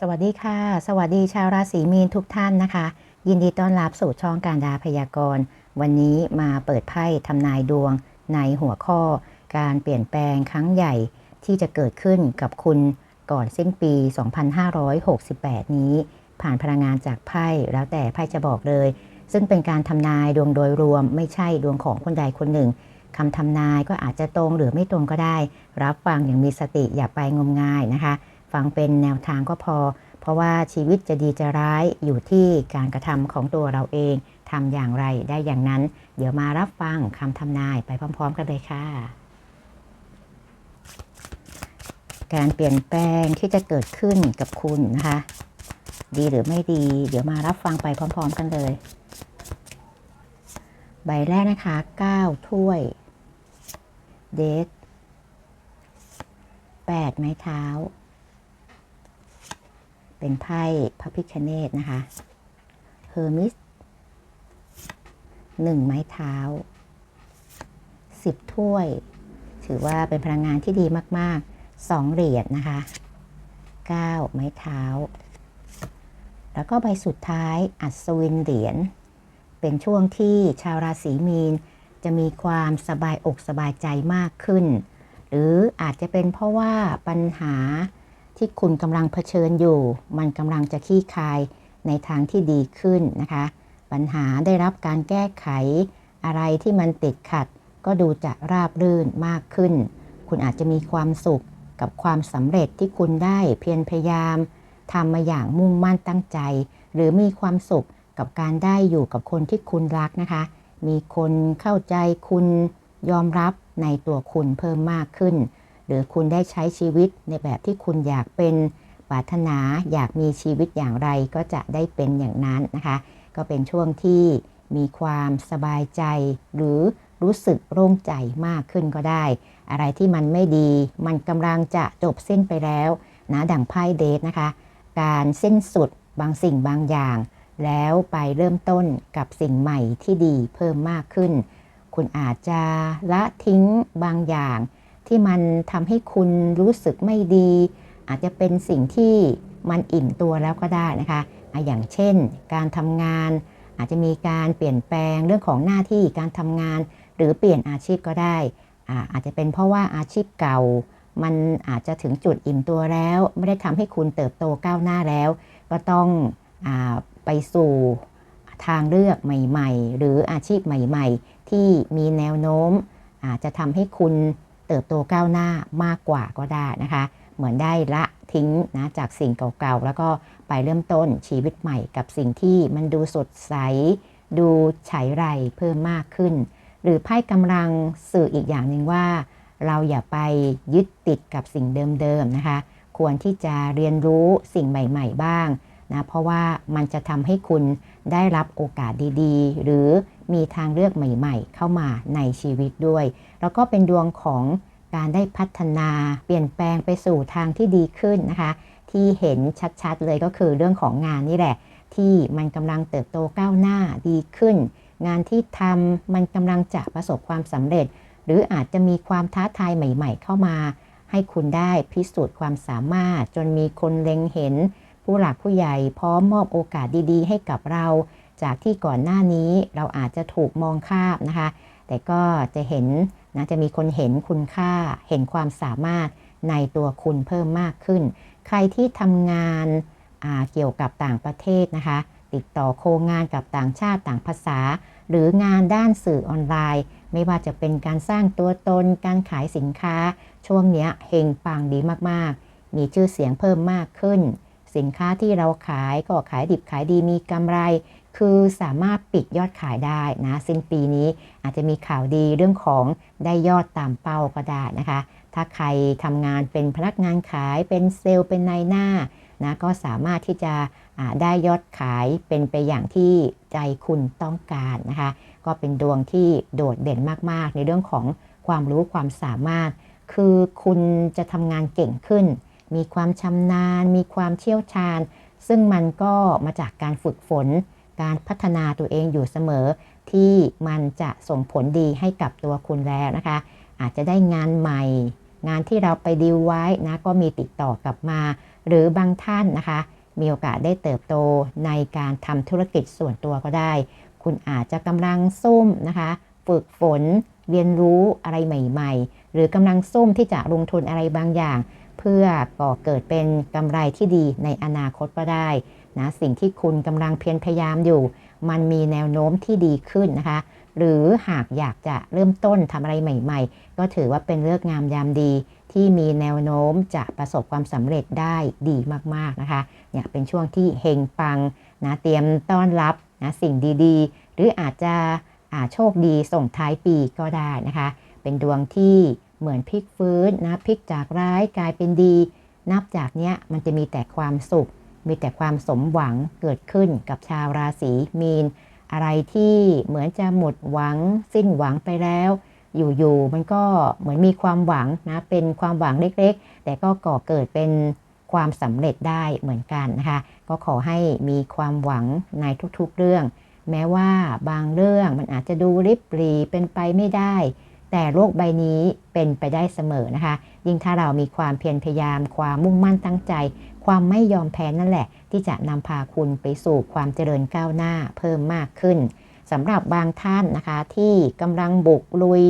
สวัสดีค่ะ สวัสดีชาวราศีมีนทุกท่านนะคะ ยินดีต้อนรับสู่ช่องการดาพยากรณ์ วันนี้มาเปิดไพ่ทำนายดวงในหัวข้อ การเปลี่ยนแปลงครั้งใหญ่ที่จะเกิดขึ้นกับคุณก่อนสิ้นปี 2568 นี้ ผ่านพลังงานจากไพ่แล้วแต่ไพ่จะบอกเลย ซึ่งเป็นการทำนายดวงโดยรวม ไม่ใช่ดวงของคนใดคนหนึ่งคำทำนายก็อาจจะตรงหรือไม่ตรงก็ได้ รับฟังอย่างมีสติอย่าไปงมงายนะคะ ฟังเป็นแนวทางก็พอ เพราะว่าชีวิตจะดีจะร้ายอยู่ที่การกระทำของตัวเราเองทำอย่างไรได้อย่างนั้น เดี๋ยวมารับฟังคำทำนายไปพร้อม ๆ กันเลยค่ะ การเปลี่ยนแปลงที่จะเกิดขึ้นกับคุณนะคะ ดีหรือไม่ดี เดี๋ยวมารับฟังไปพร้อม ๆ กันเลย ใบแรกนะคะ9ถ้วย เดท8ไม้เท้า เป็นไพ่พระพิคเนตนะคะเฮอร์มิสหนึ่งไม้เท้าสิบถ้วย ถือว่าเป็นพลังงานที่ดีมากๆสองเหรียญนะคะเก้าไม้เท้า แล้วก็ใบสุดท้ายอัศวินเหรียญเป็นช่วงที่ชาวราศีมีนจะมีความสบายอกสบายใจมากขึ้น หรืออาจจะเป็นเพราะว่าปัญหา ที่คุณกำลังเผชิญอยู่ มันกำลังจะคลี่คายในทางที่ดีขึ้นนะคะ ปัญหาได้รับการแก้ไข อะไรที่มันติดขัด ก็ดูจะราบรื่นมากขึ้น คุณอาจจะมีความสุขกับความสำเร็จที่คุณได้เพียรพยายามทำมาอย่างมุ่งมั่นตั้งใจ หรือมีความสุขกับการได้อยู่กับคนที่คุณรักนะคะ มีคนเข้าใจคุณยอมรับในตัวคุณเพิ่มมากขึ้น หรือคุณได้ใช้ชีวิตในแบบที่คุณอยากเป็นปรารถนาอยากมีชีวิตอย่างไรก็จะได้เป็นอย่างนั้นนะคะ ก็เป็นช่วงที่มีความสบายใจ หรือรู้สึกโล่งใจมากขึ้นก็ได้ อะไรที่มันไม่ดี มันกำลังจะจบสิ้นไปแล้วนะดั่งไพ่เดทนะคะ การสิ้นสุดบางสิ่งบางอย่าง แล้วไปเริ่มต้นกับสิ่งใหม่ที่ดีเพิ่มมากขึ้น คุณอาจจะละทิ้งบางอย่าง ที่มันทำให้คุณรู้สึกไม่ดี อาจจะเป็นสิ่งที่มันอิ่มตัวแล้วก็ได้นะคะ อย่างเช่น การทำงาน อาจจะมีการเปลี่ยนแปลงเรื่องของหน้าที่การทำงาน หรือเปลี่ยนอาชีพก็ได้ อาจจะเป็นเพราะว่าอาชีพเก่า มันอาจจะถึงจุดอิ่มตัวแล้ว ไม่ได้ทำให้คุณเติบโตก้าวหน้าแล้ว ก็ต้องอไปสู่ทางเลือกใหม่ ๆ หรืออาชีพใหม่ ๆ ที่มีแนวโน้มอาจจะทำให้คุณ เติบโตก้าวหน้ามากกว่าก็ได้นะคะ เหมือนได้ละทิ้งนะจากสิ่งเก่าๆ แล้วก็ไปเริ่มต้นชีวิตใหม่กับสิ่งที่มันดูสดใส ดูฉายไรเพิ่มมากขึ้น หรือไพ่กำลังสื่ออีกอย่างหนึ่งว่า เราอย่าไปยึดติดกับสิ่งเดิมๆนะคะ ควรที่จะเรียนรู้สิ่งใหม่ ๆ บ้างนะเพราะว่ามันจะทำให้คุณได้รับโอกาสดีๆ หรือ มีทางเลือกใหม่ ๆ เข้ามาในชีวิตด้วย แล้วก็เป็นดวงของการได้พัฒนาเปลี่ยนแปลงไปสู่ทางที่ดีขึ้นนะคะ ที่เห็นชัดๆเลยก็คือเรื่องของงานนี่แหละ ที่มันกำลังเติบโตก้าวหน้าดีขึ้น งานที่ทำมันกำลังจะประสบความสำเร็จ หรืออาจจะมีความท้าทายใหม่ ๆ เข้ามา ให้คุณได้พิสูจน์ความสามารถ จนมีคนเล็งเห็น ผู้หลักผู้ใหญ่พร้อมมอบโอกาสดีๆ ให้กับเรา จากที่ก่อนหน้านี้เราอาจจะถูกมองข้ามนะคะ แต่ก็จะเห็นนะจะมีคนเห็นคุณค่า เห็นความสามารถในตัวคุณเพิ่มมากขึ้น ใครที่ทำงานเกี่ยวกับต่างประเทศนะคะ ติดต่อโครงงานกับต่างชาติต่างภาษา หรืองานด้านสื่อออนไลน์ ไม่ว่าจะเป็นการสร้างตัวตน การขายสินค้า ช่วงนี้เฮงปังดีมากๆ มีชื่อเสียงเพิ่มมากขึ้น สินค้าที่เราขายก็ขายดิบขายดีมีกำไร คือสามารถปิดยอดขายได้นะสิ้นปีนี้อาจจะมีข่าวดีเรื่องของได้ยอดตามเป้าก็ได้นะคะ ถ้าใครทำงานเป็นพนักงานขายเป็นเซลล์เป็นนายหน้านะก็สามารถที่จะได้ยอดขายเป็นไปอย่างที่ใจคุณต้องการนะคะ ก็เป็นดวงที่โดดเด่นมาก ๆ ในเรื่องของความรู้ความสามารถ คือคุณจะทำงานเก่งขึ้น มีความชำนาญ มีความเชี่ยวชาญ ซึ่งมันก็มาจากการฝึกฝน การพัฒนาตัวเองอยู่เสมอ ที่มันจะส่งผลดีให้กับตัวคุณแล้วนะคะ อาจจะได้งานใหม่ งานที่เราไปดีลไว้นะก็มีติดต่อกลับมา หรือบางท่านนะคะ มีโอกาสได้เติบโตในการทำธุรกิจส่วนตัวก็ได้ คุณอาจจะกำลังซุ่มนะคะฝึกฝนเรียนรู้อะไรใหม่ ๆ หรือกำลังซุ่มที่จะลงทุนอะไรบางอย่าง เพื่อก่อเกิดเป็นกำไรที่ดีในอนาคตก็ได้ นะสิ่งที่คุณกำลังเพียรพยายามอยู่ มันมีแนวโน้มที่ดีขึ้นนะคะ หรือหากอยากจะเริ่มต้นทำอะไรใหม่ ๆ ก็ถือว่าเป็นเลือกงามยามดี ที่มีแนวโน้มจะประสบความสำเร็จได้ดีมากๆนะคะเนี่ยเป็นช่วงที่เฮงปังนะเตรียมต้อนรับนะสิ่งดีๆ หรืออาจจะอาโชคดีส่งท้ายปีก็ได้นะคะ เป็นดวงที่เหมือนพลิกฟื้นนะพลิกจากร้ายกลายเป็นดี นับจากเนี้ยมันจะมีแต่ความสุข มีแต่ความสมหวังเกิดขึ้นกับชาวราศีมีน อะไรที่เหมือนจะหมดหวัง สิ้นหวังไปแล้ว อยู่ๆมันก็เหมือนมีความหวังนะเป็นความหวังเล็กๆ แต่ก็ก่อเกิดเป็นความสำเร็จได้เหมือนกันนะคะ ก็ขอให้มีความหวังในทุกๆเรื่อง แม้ว่าบางเรื่องมันอาจจะดูริบหรีเป็นไปไม่ได้ แต่โลกใบนี้เป็นไปได้เสมอนะคะ ยิ่งถ้าเรามีความเพียรพยายามความมุ่งมั่นตั้งใจ ความไม่ยอมแพ้นั่นแหละ ที่จะนำพาคุณไปสู่ความเจริญก้าวหน้าเพิ่มมากขึ้นสำหรับบางท่านนะคะที่กำลังบุกลุย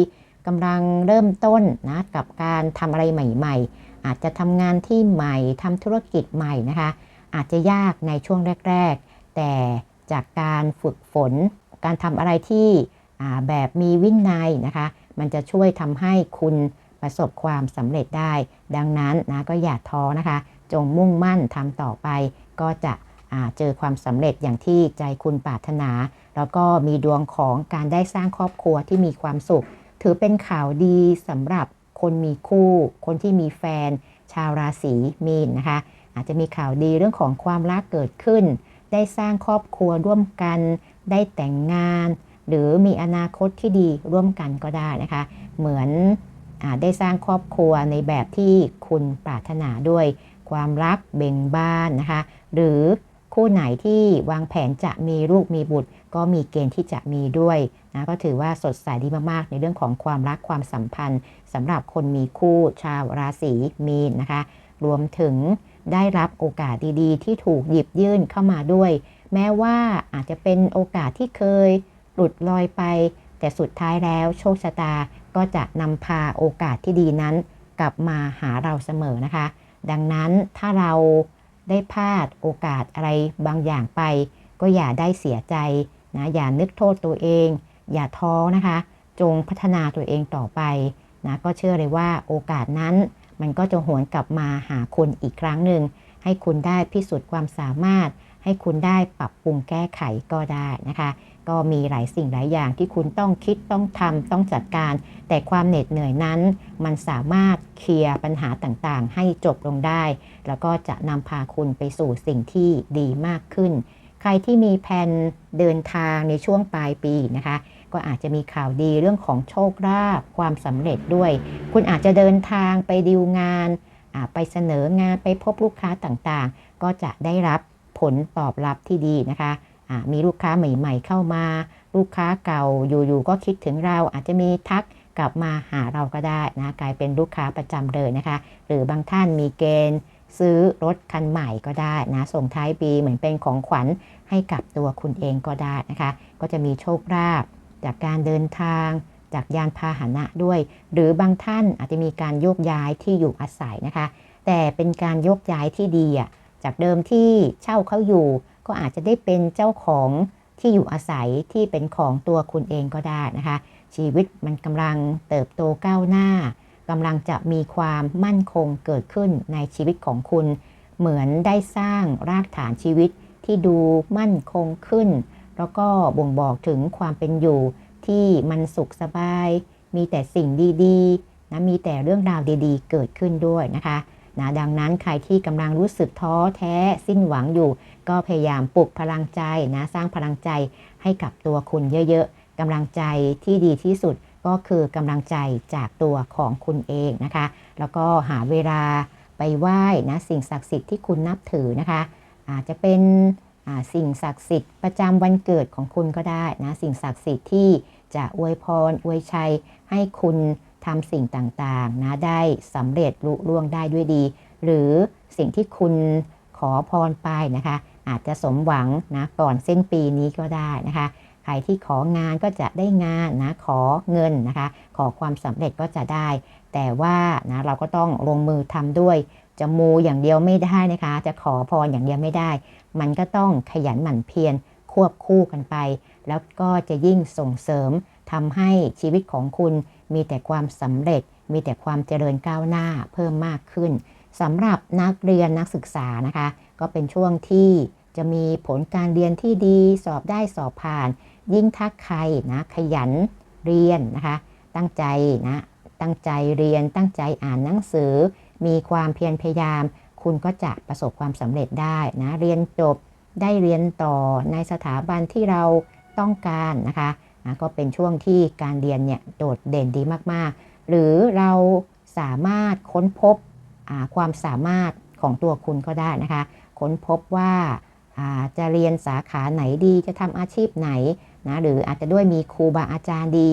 กำลังเริ่มต้นนะกับการทำอะไรใหม่ๆ อาจจะทำงานที่ใหม่ทำธุรกิจใหม่นะคะ อาจจะยากในช่วงแรก ๆ แต่จากการฝึกฝน การทำอะไรที่แบบมีวินัยนะคะ มันจะช่วยทำให้คุณประสบความสำเร็จได้ ดังนั้นนะก็อย่าท้อนะคะ จงมุ่งมั่นทำต่อไป ก็จะเจอความสำเร็จอย่างที่ใจคุณปรารถนา แล้วก็มีดวงของการได้สร้างครอบครัวที่มีความสุข ถือเป็นข่าวดีสำหรับคนมีคู่ คนที่มีแฟน ชาวราศีมีนนะคะ อาจจะมีข่าวดีเรื่องของความรักเกิดขึ้น ได้สร้างครอบครัวร่วมกัน ได้แต่งงาน หรือมีอนาคตที่ดีร่วมกันก็ได้นะคะ เหมือนอได้สร้างครอบครัวในแบบที่คุณปรารถนาด้วย ความรักเบ่งบานนะคะ หรือคู่ไหนที่วางแผนจะมีลูกมีบุตร ก็มีเกณฑ์ที่จะมีด้วยนะก็ถือว่าสดใสดีมากๆ ในเรื่องของความรักความสัมพันธ์สำหรับคนมีคู่ชาวราศีมีนนะคะ รวมถึงได้รับโอกาสดีๆ ที่ถูกหยิบยื่นเข้ามาด้วย แม้ว่าอาจจะเป็นโอกาสที่เคยหลุดลอยไป แต่สุดท้ายแล้วโชคชะตาก็จะนำพาโอกาสที่ดีนั้น กลับมาหาเราเสมอนะคะ ดังนั้นถ้าเราได้พลาดโอกาสอะไรบางอย่างไป ก็อย่าได้เสียใจนะอย่านึกโทษตัวเอง อย่าท้อนะคะ จงพัฒนาตัวเองต่อไปนะก็เชื่อเลยว่าโอกาสนั้น มันก็จะหวนกลับมาหาคุณอีกครั้งหนึ่งให้คุณได้พิสูจน์ความสามารถ ให้คุณได้ปรับปรุงแก้ไขก็ได้นะคะ ก็มีหลายสิ่งหลายอย่างที่คุณต้องคิดต้องทำต้องจัดการ แต่ความเหน็ดเหนื่อยนั้น มันสามารถเคลียร์ปัญหาต่างๆ ให้จบลงได้ แล้วก็จะนำพาคุณไปสู่สิ่งที่ดีมากขึ้น ใครที่มีแผนเดินทางในช่วงปลายปีนะคะ ก็อาจจะมีข่าวดีเรื่องของโชคลาภความสำเร็จด้วย คุณอาจจะเดินทางไปดีลงานไปเสนองานไปพบลูกค้าต่างๆ ก็จะได้รับผลตอบรับที่ดีนะคะ มีลูกค้าใหม่ ๆ เข้ามา ลูกค้าเก่าอยู่ๆก็คิดถึงเราอาจจะมีทักกลับมาหาเราก็ได้นะกลายเป็นลูกค้าประจำเลยนะคะ หรือบางท่านมีเกณฑ์ซื้อรถคันใหม่ก็ได้นะส่งท้ายปีเหมือนเป็นของขวัญให้กับตัวคุณเองก็ได้นะคะ ก็จะมีโชคลาภจากการเดินทาง จากยานพาหนะด้วย หรือบางท่านอาจจะมีการโยกย้ายที่อยู่อาศัยนะคะ แต่เป็นการโยกย้ายที่ดีอะจากเดิมที่เช่าเขาอยู่ ก็อาจจะได้เป็นเจ้าของที่อยู่อาศัยที่เป็นของตัวคุณเองก็ได้นะคะ ชีวิตมันกำลังเติบโตก้าวหน้ากำลังจะมีความมั่นคงเกิดขึ้นในชีวิตของคุณ เหมือนได้สร้างรากฐานชีวิตที่ดูมั่นคงขึ้น แล้วก็บ่งบอกถึงความเป็นอยู่ที่มันสุขสบาย มีแต่สิ่งดีๆนะมีแต่เรื่องราวดีๆ เกิดขึ้นด้วยนะคะนะดังนั้นใครที่กำลังรู้สึกท้อแท้สิ้นหวังอยู่ ก็พยายามปลุกพลังใจนะสร้างพลังใจให้กับตัวคุณเยอะๆกำลังใจที่ดีที่สุดก็คือกำลังใจจากตัวของคุณเองนะคะ แล้วก็หาเวลาไปไหว้นะสิ่งศักดิ์สิทธิ์ที่คุณนับถือนะคะ อาจจะเป็นสิ่งศักดิ์สิทธิ์ประจำวันเกิดของคุณก็ได้นะสิ่งศักดิ์สิทธิ์ที่จะอวยพรอวยชัยให้คุณทำสิ่งต่างๆนะได้สำเร็จลุล่วงได้ด้วยดีหหรือสิ่งที่คุณขอพรไปนะคะ อาจจะสมหวังนะก่อนสิ้นปีนี้ก็ได้นะคะใครที่ของานก็จะได้งานนะขอเงินนะคะ ขอความสำเร็จก็จะได้ แต่ว่านะเราก็ต้องลงมือทำด้วยจะมูอย่างเดียวไม่ได้นะคะ จะขอพรอย่างเดียวไม่ได้ มันก็ต้องขยันหมั่นเพียรควบคู่กันไป แล้วก็จะยิ่งส่งเสริมทำให้ชีวิตของคุณมีแต่ความสำเร็จ มีแต่ความเจริญก้าวหน้าเพิ่มมากขึ้นสำหรับนักเรียนนักศึกษานะคะ ก็เป็นช่วงที่จะมีผลการเรียนที่ดีสอบได้สอบผ่าน ยิ่งถ้าใครนะขยันเรียนนะคะ ตั้งใจนะตั้งใจเรียนตั้งใจอ่านหนังสือ มีความเพียรพยายาม คุณก็จะประสบความสำเร็จได้นะเรียนจบได้เรียนต่อในสถาบันที่เราต้องการนะคะนะก็เป็นช่วงที่การเรียนเนี่ยโดดเด่นดีมากๆ หรือเราสามารถค้นพบความสามารถของตัวคุณก็ได้นะคะ ค้นพบว่าจะเรียนสาขาไหนดีจะทำอาชีพไหนนะหรืออาจจะด้วยมีครูบาอาจารย์ดี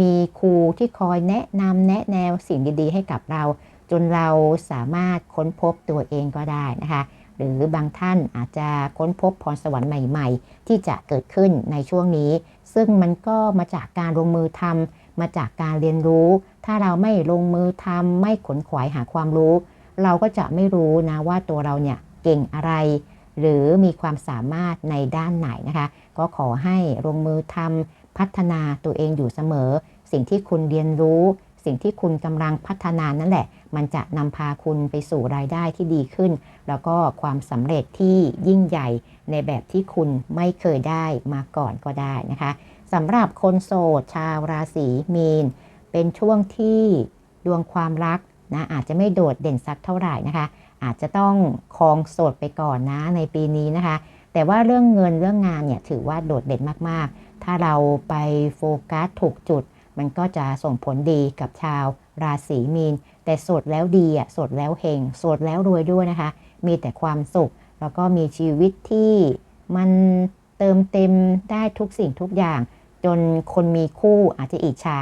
มีครูที่คอยแนะนำแนะแนวสิ่งดีๆ ให้กับเรา จนเราสามารถค้นพบตัวเองก็ได้นะคะ หรือบางท่านอาจจะค้นพบพรสวรรค์ใหม่ ๆ ที่จะเกิดขึ้นในช่วงนี้ ซึ่งมันก็มาจากการลงมือทำมาจากการเรียนรู้ ถ้าเราไม่ลงมือทำไม่ขนขวายหาความรู้ เราก็จะไม่รู้นะว่าตัวเราเนี่ย เก่งอะไร หรือมีความสามารถในด้านไหนนะคะ ก็ขอให้ลงมือทำพัฒนาตัวเองอยู่เสมอ สิ่งที่คุณเรียนรู้ สิ่งที่คุณกำลังพัฒนานั่นแหละ มันจะนำพาคุณไปสู่รายได้ที่ดีขึ้น แล้วก็ความสำเร็จที่ยิ่งใหญ่ในแบบที่คุณไม่เคยได้มาก่อนก็ได้นะคะสำหรับคนโสดชาวราศีมีน เป็นช่วงที่ดวงความรัก นะอาจจะไม่โดดเด่นสักเท่าไหร่นะคะ อาจจะต้องคลองโสดไปก่อนนะในปีนี้นะคะ แต่ว่าเรื่องเงินเรื่องงานเนี่ยถือว่าโดดเด่นมากๆ ถ้าเราไปโฟกัสถูกจุด มันก็จะส่งผลดีกับชาวราศีมีน แต่โสดแล้วดีอะโสดแล้วเฮงโสดแล้วรวยด้วยนะคะ มีแต่ความสุข แล้วก็มีชีวิตที่มันเติมเต็มได้ทุกสิ่งทุกอย่าง จนคนมีคู่อาจจะอิจฉา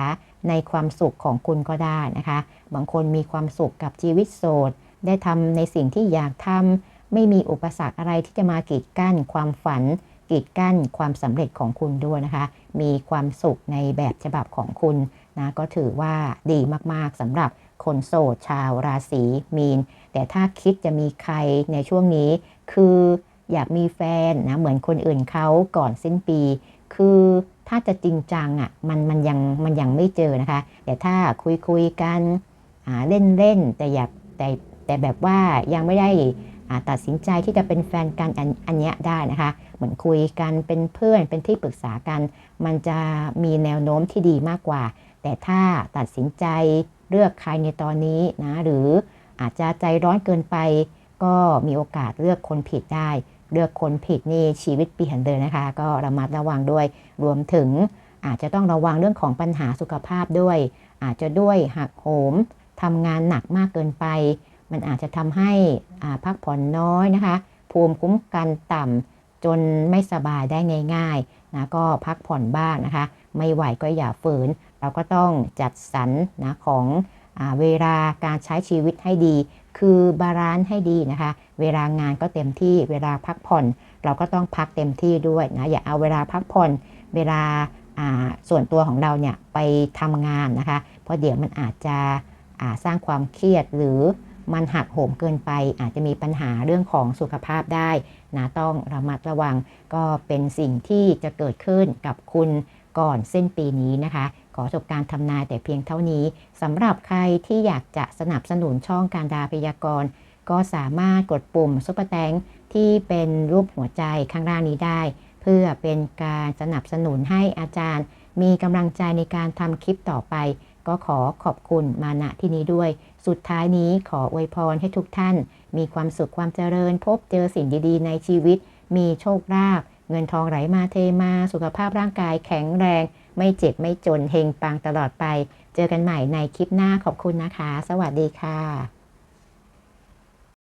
ในความสุขของคุณก็ได้นะคะ บางคนมีความสุขกับชีวิตโสด ได้ทำในสิ่งที่อยากทำไม่มีอุปสรรคอะไรที่จะมากีดกั้นความฝัน กีดกั้นความสำเร็จของคุณด้วยนะคะ มีความสุขในแบบฉบับของคุณนะก็ถือว่าดีมากๆสำหรับคนโสดชาวราศีมีน แต่ถ้าคิดจะมีใครในช่วงนี้ คืออยากมีแฟนนะเหมือนคนอื่นเขาก่อนสิ้นปี คือ ถ้าจะจริงจังอะมันมันยังมันยังไม่เจอนะคะ แต่ถ้าคุยคุยกันเล่นเล่นแต่อย่าแต่แต่แบบว่ายังไม่ได้ตัดสินใจที่จะเป็นแฟนกันอันอันนี้ได้นะคะ เหมือนคุยกันเป็นเพื่อนเป็นที่ปรึกษากัน มันจะมีแนวโน้มที่ดีมากกว่า แต่ถ้าตัดสินใจเลือกใครในตอนนี้นะหรืออาจจะใจร้อนเกินไป ก็มีโอกาสเลือกคนผิดได้ เลือกคนผิดนี่ชีวิตเปลี่ยนเลยนะคะ ก็ระมัดระวังด้วย รวมถึงอาจจะต้องระวังเรื่องของปัญหาสุขภาพด้วย อาจจะด้วยหักโหมทำงานหนักมากเกินไป มันอาจจะทำให้พักผ่อนน้อยนะคะ ภูมิคุ้มกันต่ำจนไม่สบายได้ง่ายๆนะก็พักผ่อนบ้างนะคะ ไม่ไหวก็อย่าฝืน เราก็ต้องจัดสรรนะของอเวลาการใช้ชีวิตให้ดี คือบาลานซ์ให้ดีนะคะ เวลางานก็เต็มที่เวลาพักผ่อน เราก็ต้องพักเต็มที่ด้วยนะอย่าเอาเวลาพักผ่อน เวลาส่วนตัวของเราเนี่ยไปทำงานนะคะ เพราะเดี๋ยวมันอาจจะสร้างความเครียดหรือมันหักโหมเกินไป อาจจะมีปัญหาเรื่องของสุขภาพได้นะต้องระมัดระวังก็เป็นสิ่งที่จะเกิดขึ้นกับคุณก่อนเส้นปีนี้นะคะ ขอจบการทำนายแต่เพียงเท่านี้สำหรับใครที่อยากจะสนับสนุนช่องการดาพยากรณ์ก็สามารถกดปุ่มซุปเปอร์แตงที่เป็นรูปหัวใจข้างล่างนี้ได้ เพื่อเป็นการสนับสนุนให้อาจารย์ มีกำลังใจในการทำคลิปต่อไป ก็ขอขอบคุณมาณที่นี้ด้วย สุดท้ายนี้ขออวยพรให้ทุกท่าน มีความสุขความเจริญ พบเจอสิ่งดีๆ ในชีวิต มีโชคลาภเงินทองไหลมาเทมา สุขภาพร่างกายแข็งแรง ไม่เจ็บไม่จนเฮงปังตลอดไป เจอกันใหม่ในคลิปหน้าขอบคุณนะคะ สวัสดีค่ะ